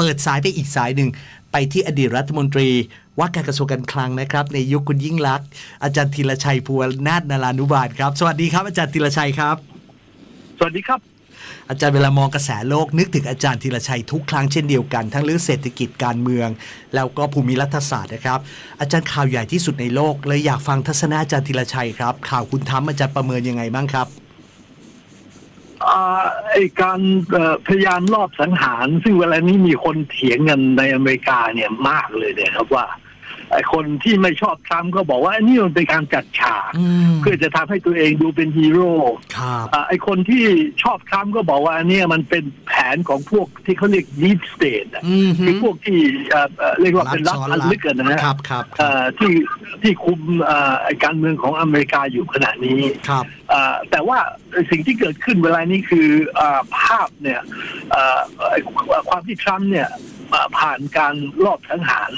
เปิดสายไปอีกสายหนึ่ง ไปที่อดีตรัฐมนตรี ว่าการกระทรวงการคลังนะครับ ในยุคคุณยิ่งลักษณ์อาจารย์ธีรชัยภูวนาถนารานุบาลครับ สวัสดีครับอาจารย์ธีรชัยครับ สวัสดีครับ อาจารย์เวลามองกระแสโลกนึกถึงอาจารย์ธีรชัยทุกครั้งเช่นเดียวกัน ทั้งเรื่องเศรษฐกิจการเมือง แล้วก็ภูมิรัฐศาสตร์นะครับ อาจารย์ข่าวใหญ่ที่สุดในโลกเลยอยากฟังทัศนะอาจารย์ธีรชัยครับข่าวคุณทำอาจารย์ประเมินยังไงบ้างครับอ่า ไอการพยายามรอบสังหาร ซึ่งเวลานี้มีคนเถียงกันในอเมริกาเนี่ยมากเลยเนี่ยครับว่า คนที่ไม่ชอบทรัมป์ก็บอกว่าอันนี่มันเป็นการจัดฉากอืมเพื่อจะทำให้ตัวเองดูเป็นฮีโร่ครับอ่าไอคนที่ชอบทรัมป์ก็บอกว่าอันเนี้ยมันเป็นแผนของพวกที่เขาเรียก deep state อะอืมฮึคือพวกที่เอ่อเอ่อเรียกว่าเป็นรัฐซ้อนพันลึกกันนะฮะครับครับคเอ่รับอที่ที่คุมเอ่อไอ้การเมืองของอเมริกาอยู่ขณะนี้ครับเอ่อแต่ว่าสิ่งที่เกิดขึ้นเวลานี้คืออาภาพเนี่ยเอ่อไอ้ความที่ทรัมป์เนี่ยเอ่อ ผ่านการรอบสังหาร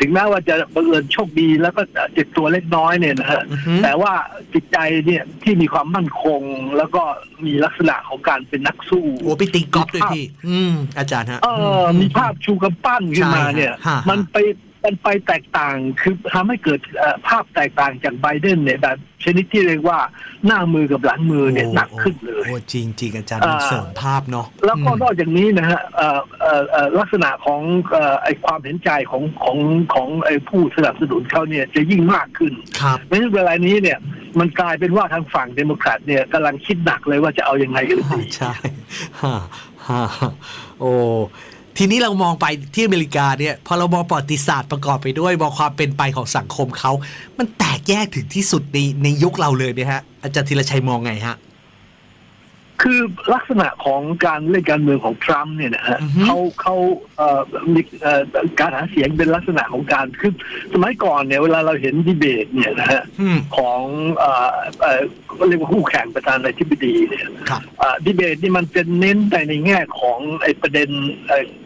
ถึงแม้ว่าจะบังเอิญโชคดีแล้วก็เจ็บตัวเล็กน้อยเนี่ยนะฮะอือฮึแต่ว่าจิตใจเนี่ยที่มีความมั่นคง แล้วก็มีลักษณะของการเป็นนักสู้โอ้ไปตีกอล์ฟด้วยพี่มีอาจารย์ฮะเออมีภาพชูกำปั้นขึ้นมาเนี่ยใช่ฮะฮะมันไป มันไปแตกต่างคือทำให้เกิดเอ่อภาพแตกต่างจากไบเดนเนี่ยแบบชนิดที่เรียกว่าหน้ามือกับหลังมือเนี่ยหนักขึ้นเลยโอ้จริงจริงๆอาจารย์อ่ามัมันเสริมภาพเนาะแล้วก็อืมนอกจากนี้นะฮะเอ่อเอ่อเอ่อลักษณะของเอ่อไอความเห็นใจของของของไอผู้สนับสนุนเขาเนี่ยจะยิ่งมากขึ้นครับเพราะฉะนั้นเวลานี้เนี่ยมันกลายเป็นว่าทางฝั่งเดโมแครตเนี่ยกำลังคิดหนักเลยว่าจะเอายังไงกันดีใช่ฮ่าฮ่าโอ้ ทีนี้เรามองไปที่อเมริกาเนี่ยพอเรามองประวัติศาสตร์ประกอบไปด้วยมองความเป็นไปของสังคมเขา มันแตกแยกถึงที่สุดในในยุคเราเลยไหมฮะ อาจารย์ธีรชัยมองไงฮะ คือลักษณะของการเล่นการเมืองของทรัมป์เนี่ยนะฮะอือฮึเขาเขาเอ่อมีเอ่อการหาเสียงเป็นลักษณะของการคือสมัยก่อนเนี่ยเวลาเราเห็นดีเบตเนี่ยนะฮะอืมของเอ่อเอ่อเรียกว่าคู่แข่งประธานาธิบดีเนี่ยครับดีเบตนี่มันเป็นเน้นไปในแง่ของไอ้ประเด็น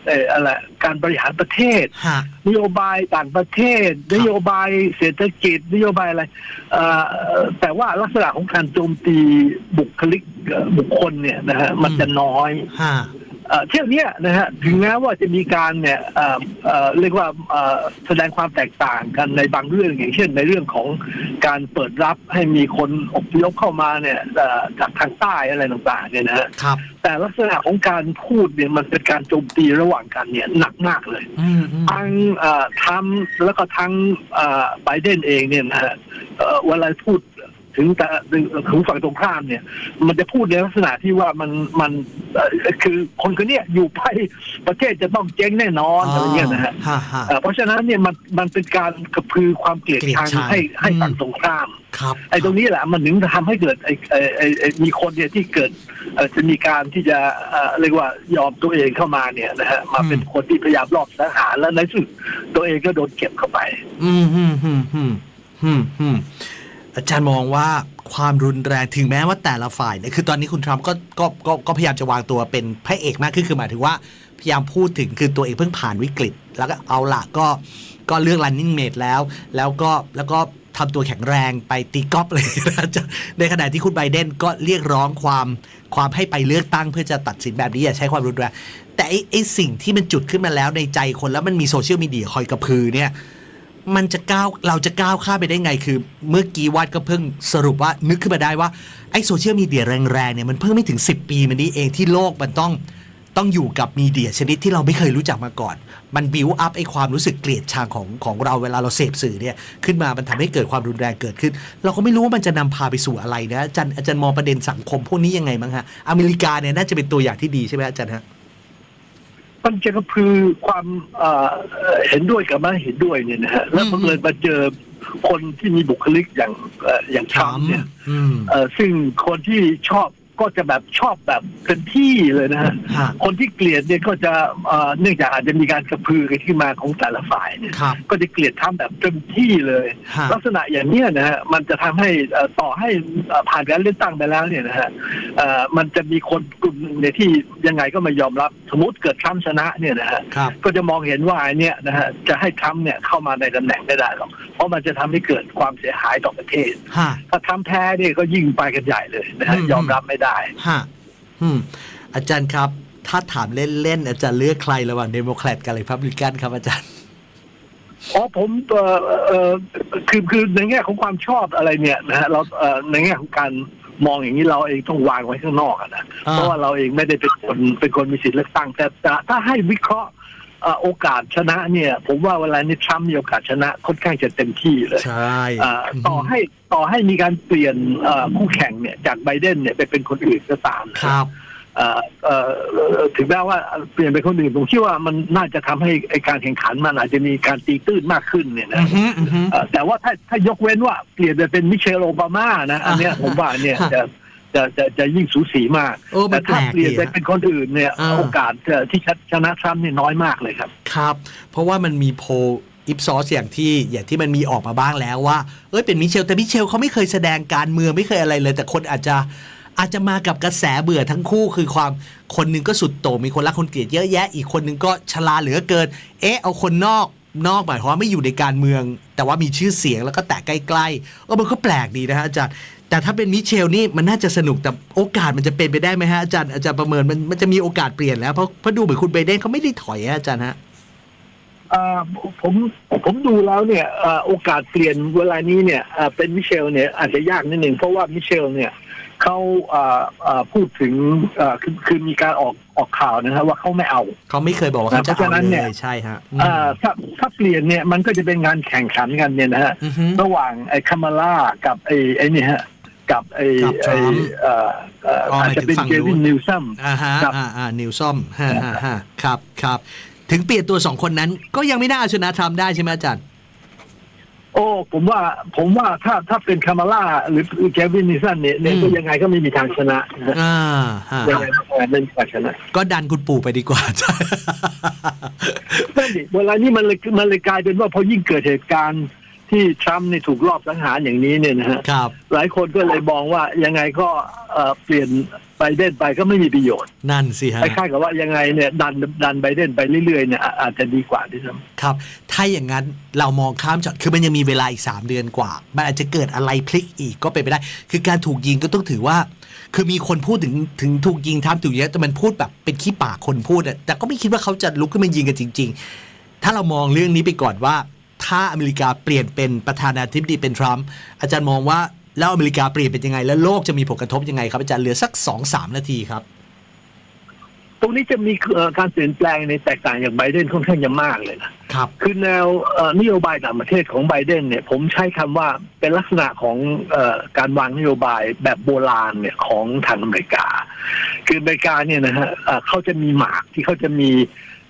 เอ่อเอ่ออะไรการบริหารประเทศ ฮะ นโยบายต่างประเทศครับนโยบายเศรษฐกิจ นโยบายอะไรเอ่อแต่ว่าลักษณะของการโจมตีบุคลิกเอ่อบุคคลเนี่ยนะฮะมันจะน้อย ฮะ เอ่อเที่ยวเนี้ยนะฮะถึงแม้ว่าจะมีการเนี่ยเอ่อเอ่อเรียกว่าเอ่อแสดงความแตกต่างกันในบางเรื่องอย่างเช่น ในเรื่องของการเปิดรับให้มีคนอพยพเข้ามาเนี่ยเอ่อจากทางใต้อะไรต่างๆเนี่ยนะฮะครับแต่ลักษณะของการพูดเนี่ยมันเป็นการโจมตีระหว่างกันเนี่ยหนักมากเลยอืมอืมทั้งเอ่อทรัมป์แล้วก็ทั้งเอ่อไบเดนเองเนี่ยนะฮะเอ่อเวลาพูด ถึงแต่ถึงฝั่งตรงข้ามเนี่ย มันจะพูดในลักษณะที่ว่ามันมันเอ่อคือคนคนเนี้ยอยู่ไปประเทศจะต้องเจ๊งแน่นอนอะไรเงี้ยนะฮะฮะฮะเอ่อเพราะฉะนั้นเนี่ยมันมันเป็นการกระพือความเกลียดชังเกลียดชังให้ให้อืมฝั่งตรงข้ามครับไอ้ตรงนี้แหละมันถึงทำให้เกิดไอ้ไอ้ไอ้ไอ้มีคนเนี่ยที่เกิดเอ่อจะมีการที่จะเอ่อเรียกว่ายอมตัวเองเข้ามาเนี่ยนะฮะมาเป็นคนที่พยายามรอบสังหารแล้วในที่สุดตัวเองก็โดนเก็บเข้าไป อืมอืมอืมอืมอืม อาจารย์มองว่าความรุนแรงถึงแม้ว่าแต่ละฝ่ายเนี่ยคือตอนนี้คุณทรัมป์ก็ก็ก็ก็พยายามจะวางตัวเป็นพระเอกมากขึ้นคือหมายถึงว่าพยายามพูดถึงคือตัวเองเพิ่งผ่านวิกฤต แล้วก็เอาละก็ก็เลือก running mate แล้ว แล้วก็แล้วก็ทำตัวแข็งแรงไปตีกอล์ฟเลยนะจารย์ในขณะที่คุณไบเดนก็เรียกร้องความความให้ไปเลือกตั้งเพื่อจะตัดสินแบบนี้อย่าใช้ความรุนแรงแต่ไอ้ไอ้สิ่งที่มันจุดขึ้นมาแล้วในใจคนแล้วมันมีโซเชียลมีเดียคอยกระพือเนี่ย มันจะก้าวเราจะก้าวข้ามไปได้ไงคือ เมื่อกี้วัดก็เพิ่งสรุปว่านึกขึ้นมาได้ว่าไอ้โซเชียลมีเดียแรงๆเนี่ยมันเพิ่งไม่ถึง 10 ปีมันนี้เองที่โลกมันต้องต้องอยู่กับมีเดียชนิดที่เราไม่เคยรู้จักมาก่อน มันบิวอัพไอความรู้สึกเกลียดชังของของเราเวลาเราเสพสื่อเนี่ยขึ้นมา มันทำให้เกิดความรุนแรงเกิดขึ้น เราก็ไม่รู้ว่ามันจะนำพาไปสู่อะไรนะอาจารย์อาจารย์มองประเด็นสังคมพวกนี้ยังไงบ้งฮะ อเมริกาเนี่ยน่าจะเป็นตัวอย่างที่ดีใช่ไหมอาจารย์ฮะ มันจะกระพือความเอ่อเอ่อเห็นด้วยกับไม่เห็นด้วยเนี่ยนะฮะแล้วอืมบังเอิญมาเจอคนที่มีบุคลิกอย่างเอ่ออย่างทรัมป์เนี่ยอืมเอ่อซึ่งคนที่ชอบ ก็จะแบบชอบแบบเต็มที่เลยนะฮะฮะคนที่เกลียดเนี่ยก็จะเอ่อเนื่องจากอาจจะมีการกระพือกันขึ้นมาของแต่ละฝ่ายเนี่ยครับ ก็จะเกลียดทำแบบเต็มที่เลย ฮะ ลักษณะอย่างเนี้ยนะฮะมันจะทำให้เอ่อต่อให้เอ่อผ่านการเลือกตั้งไปแล้วเนี่ยนะฮะเอ่อมันจะมีคนกลุ่มหนึ่งเนี่ยที่ยังไงก็ไม่ยอมรับสมมติเกิดทรัมป์ชนะเนี่ยนะฮะครับ ก็จะมองเห็นว่าไอ้เนี่ยนะฮะจะให้ทรัมป์เนี่ยเข้ามาในตำแหน่งไม่ได้หรอกเพราะมันจะทำให้เกิดความเสียหายต่อประเทศ ฮะ ถ้าทรัมป์แพ้เนี่ยก็ยิ่งไปกันใหญ่เลยนะฮะอืม ยอมรับไม่ได้ฮะอืมอาจารย์ครับ ถ้าถามเล่นๆอาจารย์เลือกใครระหว่างเดโมแครตกับรีพับลิกันครับอาจารย์อ๋อผมเอ่อเอ่อคือคือในแง่ของความชอบอะไรเนี่ยนะฮะเราเอ่อในแง่ของการมองอย่างนี้เราเองต้องวางไว้ข้างนอกอะนะอ่าเพราะว่าเราเองไม่ได้เป็นคนเป็นคนมีสิทธิ์เลือกตั้งแต่แต่ถ้าให้วิเคราะห์เอ่อ โอกาสชนะเนี่ย ผมว่าเวลานี้ทรัมป์มีโอกาสชนะค่อนข้างจะเต็มที่เลยใช่เอ่อต่อให้ต่อให้มีการเปลี่ยนเอ่อคู่แข่งเนี่ยจากไบเดนเนี่ยไปเป็นคนอื่นก็ตามนะครับเอ่อเอ่อถึงแม้ว่าเปลี่ยนเป็นคนอื่นผมคิดว่ามันน่าจะทำให้ไอการแข่งขันมันอาจจะมีการตีตื้นมากขึ้นเนี่ยอืนะอฮึอือฮึเอ่อแต่ว่าถ้าถ้ายกเว้นว่าเปลี่ยนไปเป็นมิเชลโอบามานะ อันเนี้ยอ่าผมว่าเนี่ยฮะจะ จะจะจะยิ่งสูสีมากโอ้มัแต่นถ้าแปลกเปลี่ยนดีไปฮะเป็นคนอื่นเนี่ยอ่า โอกาสจะที่ชนะทรัมป์นี่น้อยมากเลยครับ ครับ เพราะว่ามันมีโพลอิปซอสอย่างที่อย่างที่มันมีออกมาบ้างแล้วว่า เอ้ยเป็นมิเชลแต่มิเชลเขาไม่เคยแสดงการเมืองไม่เคยอะไรเลย แต่คนอาจจะอาจจะมากับกระแสเบื่อทั้งคู่คือความคนหนึ่งก็สุดโต่งมีคนรักคนเกลียดเยอะแยะ อีกคนหนึ่งก็ชราเหลือเกิน เอ๊ะเอาคนนอกนอกหมายความว่าไม่อยู่ในการเมือง แต่ว่ามีชื่อเสียงแล้วก็แตะใกล้ๆเออมันก็แปลกดีนะฮะอาจารย์ แต่ถ้าเป็นมิเชลนี่มันน่าจะสนุกแต่โอกาสมันจะเป็นไปได้ไหมฮะอาจารย์อาจารย์ประเมินมันมันจะมีโอกาสเปลี่ยนแล้วเพราะเพราะดูเหมือนคุณไบเดนเขาไม่ได้ถอยฮะอาจารย์ฮะเอ่อผมผมดูแล้วเนี่ยเอ่อโอกาสเปลี่ยนเวลานี้เนี่ยเอ่อเป็นมิเชลเนี่ยอาจจะยากนิดหนึ่งเพราะว่ามิเชลเนี่ยเขาเอ่อเอ่อพูดถึงเอ่อคือคือมีการออกออกข่าวนะครับว่าเขาไม่เอา เขาไม่เคยบอกว่าเขาจะเพราะฉะนั้เอานเลเนี่ยยใช่ฮะอืมเอ่อถ้าถ้าเปลี่ยนเนี่ยมันก็จะเป็นงานแข่งขันกันเนี่ยนะฮะอือฮึระหว่างไอ้คามาล่ากับไอ้ไอ้นี่ฮะ กับไอ้กับไอ้ Trump เอ่อเอ่ออ๋ออาจจะเป็นหมายถึงฝั่งเจวินนู้นนิวซัมอ่าฮะครับอ่าอ่านิวซอมฮะฮะฮะครับครับถึงเปลี่ยนตัวสองคนนั้น ก็ยังไม่น่าเอาชนะทรัมป์ได้ใช่ไหมอาจารย์โอ้ผมว่าผมว่าถ้าถ้าเป็นคามาล่าหรือเจวินนิวซัมเนี่ยเนี่ยอืมก็ยังไงก็ไม่มีทางชนะนะฮะอ่าฮะยังไงก็ไม่มีทางชนะ ก็ดันคุณปู่ไปดีกว่าอาจารย์นั่นดิเวลานี้มันเลยมันเลยกลายเป็นว่าพอยิ่งเกิดเหตุการณ์ ที่ทรัมป์เนี่ยถูกลอบสังหารอย่างนี้เนี่ยนะฮะครับหลายคนก็เลยมองว่ายังไงก็เอ่อเปลี่ยนไบเดนไปก็ไม่มีประโยชน์นั่นสิฮะ คล้ายๆกับว่ายังไงเนี่ยดันดันไบเดนไปเรื่อยๆเนี่ยอะอาจจะดีกว่าที่สุดครับ ถ้าอย่างนั้นเรามองข้ามช็อตคือมันยังมีเวลาอีก 3 เดือนกว่า มันอาจจะเกิดอะไรพลิกอีกก็เป็นไปได้ คือการถูกยิงก็ต้องถือว่า คือมีคนพูดถึงถึงถูกยิงทำถูกเยอะแต่มันพูดแบบเป็นขี้ปากคนพูดอะแต่ก็ไม่คิดว่าเขาจะลุกขึ้นมายิงกันจริง ๆ ถ้าเรามองเรื่องนี้ไปก่อนว่า ถ้าอเมริกาเปลี่ยนเป็นประธานาธิบดีเป็นทรัมป์อาจารย์มองว่าแล้วอเมริกาเปลี่ยนเป็นยังไง แล้วโลกจะมีผลกระทบยังไงครับอาจารย์เหลือสัก2อสามนาทีครับ ตรงนี้จะมีเอ่อการเปลี่ยนแปลงในแตกต่างจากไบเดนค่อนข้างจะมากเลยนะครับ คือแนวเอ่อนโยบายต่างประเทศของไบเดนเนี่ย ผมใช้คำว่าเป็นลักษณะของเออการวางนโยบายแบบโบราณเนี่ยของทางอเมริกา คืออเมริกาเนี่ยนะฮะเอ่อเขาจะมีหมากที่เขาจะมี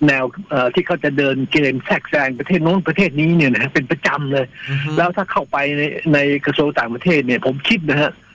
แนวเอ่อที่เขาจะเดินเกมแทรกแซงประเทศโน้นประเทศนี้เนี่ยนะฮะเป็นประจำเลยอือฮึแล้วถ้าเข้าไปในในกระทรวงต่างประเทศเนี่ย ผมคิดนะฮะเอ่อเอ่อ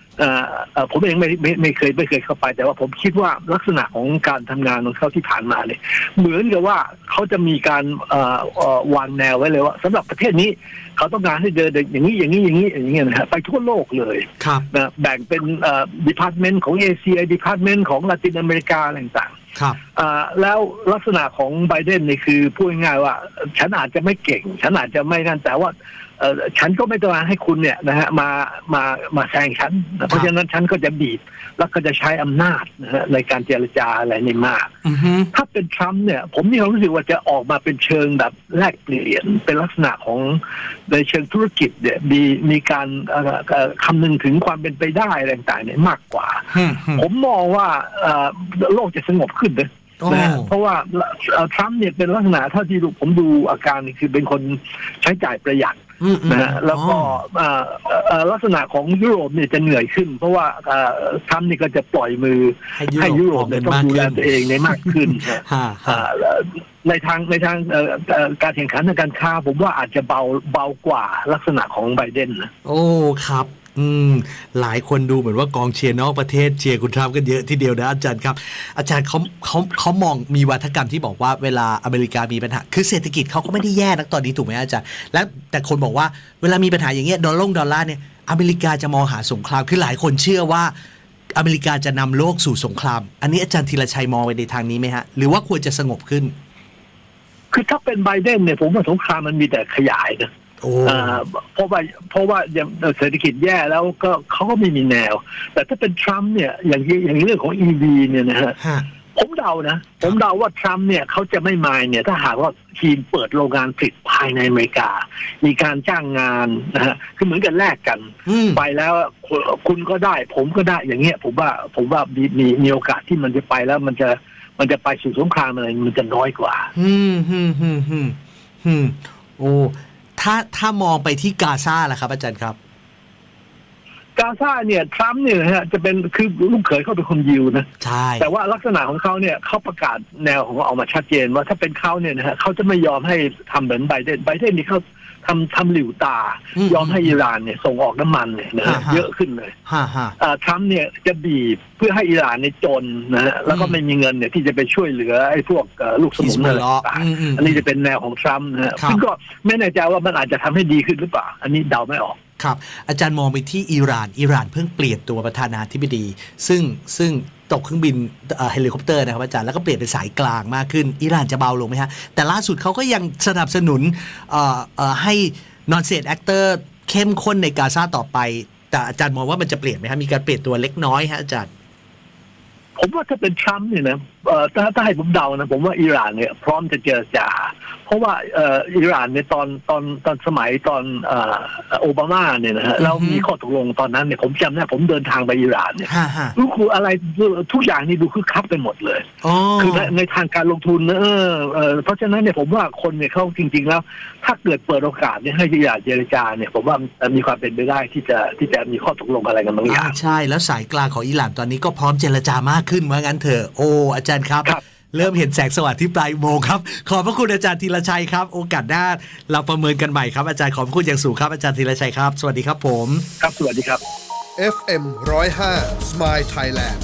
ผมเองไม่ไม่ไม่เคยไม่เคยเข้าไป แต่ว่าผมคิดว่าลักษณะของการทำงานของเขาที่ผ่านมาเนี่ยเหมือนกับว่าเขาจะมีการเอ่อเอ่อวางแนวไว้เลยว่าสำหรับประเทศนี้เขาต้องการให้เดินอย่างนี้อย่างนี้อย่างนี้อย่างนี้นะฮะไปทั่วโลกเลยครับนะแบ่งเป็นเอ่อดีพาร์ตเมนต์ของเอเชียดีพาร์ตเมนต์ของลาตินอเมริกาอะไรต่างๆครับอ่าแล้วลักษณะของไบเดนนี่คือพูดง่ายๆว่า ฉันอาจจะไม่เก่ง ฉันอาจจะไม่นั่นแต่ว่า เอ่อฉันก็ไม่ต้องการให้คุณเนี่ยนะฮะมามามาแซงฉันนะเพราะฉะนั้นฉันก็จะบีบแล้วก็จะใช้อำนาจนะฮะในการเจรจาอะไรนี่มาก อือฮึถ้าเป็นทรัมป์เนี่ย ผมมีความรู้สึกว่าจะออกมาเป็นเชิงแบบแลกเปลี่ยนเป็นลักษณะของในเชิงธุรกิจเนี่ยมีมีการเอ่อเอ่อคำนึงถึงความเป็นไปได้อะไรต่างๆเนี่ยมากกว่าฮึ่มฮึ่มผมมองว่าเอ่อโลกจะสงบขึ้นนะโอ้ นะฮะเพราะว่าเอ่อทรัมป์เนี่ยเป็นลักษณะเท่าที่ดูผมดูอาการนี่คือเป็นคนใช้จ่ายประหยัดอืมอืม นะฮะแล้วก็อ๋อเอ่อเอ่อลักษณะของยุโรปเนี่ยจะเหนื่อยขึ้น เพราะว่าเอ่อทรัมป์นี่ก็จะปล่อยมือให้ให้ยุยุโรโรปปออกเนี่เงิยนต้องมากดูแลขึ้นตัวเองในยมากขึ้นนะฮ่าฮ่าอ่าแล้วในทางในทางเอ่อเอ่อการแข่งขันทางการค้าผมว่าอาจจะเบาเบากว่าลักษณะของไบเดนนะโอ้ครับ อืมหลายคนดูเหมือนว่ากองเชียร์นอกประเทศเชียร์คุณทรัมป์กันเยอะทีเดียวนะอาจารย์ครับ อาจารย์เขาเขาเขามองมีวัฒกรรมที่บอกว่าเวลาอเมริกามีปัญหา คือเศรษฐกิจเขาก็ไม่ได้แย่นักตอนนี้ถูกไหมอาจารย์ และแต่คนบอกว่าเวลามีปัญหาอย่างเงี้ยดอลลงดอลลาร์เนี่ยอเมริกาจะมองหาสงครามคือหลายคนเชื่อว่าอเมริกาจะนำโลกสู่สงคราม อันนี้อาจารย์ธีรชัยมองไปในทางนี้ไหมฮะ หรือว่าควรจะสงบขึ้น คือถ้าเป็นไบเดนเนี่ยผมว่าสงครามมันมีแต่ขยายนะ เพราะว่าเพราะว่าอย่างเศรษฐกิจแย่แล้วก็เขาก็ไม่มีแนว แต่ถ้าเป็นทรัมป์เนี่ยอย่างที่อย่างเรื่องของ EV เนี่ยนะฮะฮะผมเดาเดานะผมเดาว่าทรัมป์เนี่ยเขาจะไม่มายเนี่ย ถ้าหากว่าทีมเปิดโรงงานผลิตภายในอเมริกา มีการจ้างงานนะฮะคือเหมือนกันแลกกันอืมไปแล้วคุณคุณก็ได้ ผมก็ได้อย่างเงี้ย ผมว่าผมว่ามีมีมีโอกาสที่มันจะไปแล้วมันจะมันจะไปสู่สงครามอะไรมันจะน้อยกว่า อืมฮึมฮึมฮึมฮึมโอ้ ถ้าถ้ามองไปที่กาซาล่ะครับอาจารย์ครับ กาซาเนี่ยทรัมป์เนี่ยนะฮะจะเป็นคือลูกเขยเขาเป็นคนยิวนะใช่ แต่ว่าลักษณะของเขาเนี่ยเขาประกาศแนวของเขาออกมาชัดเจนว่าถ้าเป็นเขาเนี่ยนะฮะเขาจะไม่ยอมให้ทำเหมือนไบเดนไบเดนนี่เขาทำทำหลิวตายอมให้อิหร่านเนี่ยส่งออกน้ำมันเนี่ยนะฮะ เยอะขึ้นเลยฮ่าฮ่า อ่าทรัมป์เนี่ยจะบีบเพื่อให้อิหร่านเนี่ยจนนะฮะแล้วก็ไม่มีเงินเนี่ยที่จะไปช่วยเหลือไอ้พวกเอ่อลูกสฮิมุสนบุอะไรลลอต่างอืมอืม ๆอันนี้จะเป็นแนวของทรัมป์นะฮะครับ ซึ่งก็ไม่แน่ใจว่ามันอาจจะทำให้ดีขึ้นหรือเปล่า อันนี้เดาไม่ออกครับอาจารย์มองไปที่อิหร่านอิหร่านเพิ่งเปลี่ยนตัวประธานาธิบดี ซึ่งซึ่งตกเครื่องบินเฮลิคอปเตอร์นะครับอาจารย์แล้วก็เปลี่ยนเป็นสายกลางมากขึ้น อิหร่านจะเบาลงไหมฮะ แต่ล่าสุดเขาก็ยังสนับสนุนให้นอนเซตแอคเตอร์เข้มข้นในกาซาต่อไป แต่อาจารย์มองว่ามันจะเปลี่ยนไหมครับมีการเปลี่ยนตัวเล็กน้อยฮะอาจารย์ ผมว่าถ้าเป็นทรัมป์เนี่ยนะเอ่อถ้าถ้าให้ผมเดานะผมว่าอิหร่านเนี่ยพร้อมจะเจรจา เพราะว่าเอ่ออิหร่านเนี่ยตอนตอนตอนสมัยตอนเอ่อโอบามาเนี่ยนะฮะแล้วมีข้อตกลงตอนนั้นเนี่ยผมจำได้ผมเดินทางไปอิหร่านเนี่ยฮ่าฮ่ารู้คืออะไรทุกอย่างนี่ดูคึกคักไปหมดเลยอ๋อคือในในทางการลงทุนนะเออเออเพราะฉะนั้นเนี่ยผมว่าคนเนี่ยเขาจริง ๆ แล้ว ถ้าเกิดเปิดโอกาสเนี่ยให้อิหร่านเจรจาเนี่ยผมว่ามีความเป็นไปได้ที่จะที่จะมีข้อตกลงอะไรกันบางอย่าอ่างใช่แล้วสายกลางของอิหร่านตอนนี้ก็พร้อมเจรจามากขึ้นว่างั้นเถอะโอ้อาจารย์ครับครับเริ่มเห็นแสงสว่างที่ปลายอุโมงค์ครับ ขอบพระคุณอาจารย์ธีรชัยครับ โอกาสหน้าเราประเมินกันใหม่ครับอาจารย์ขอบพระคุณอย่างสูงครับอาจารย์ธีรชัยครับ สวัสดีครับผม ครับสวัสดีครับ FM 105 Smile Thailand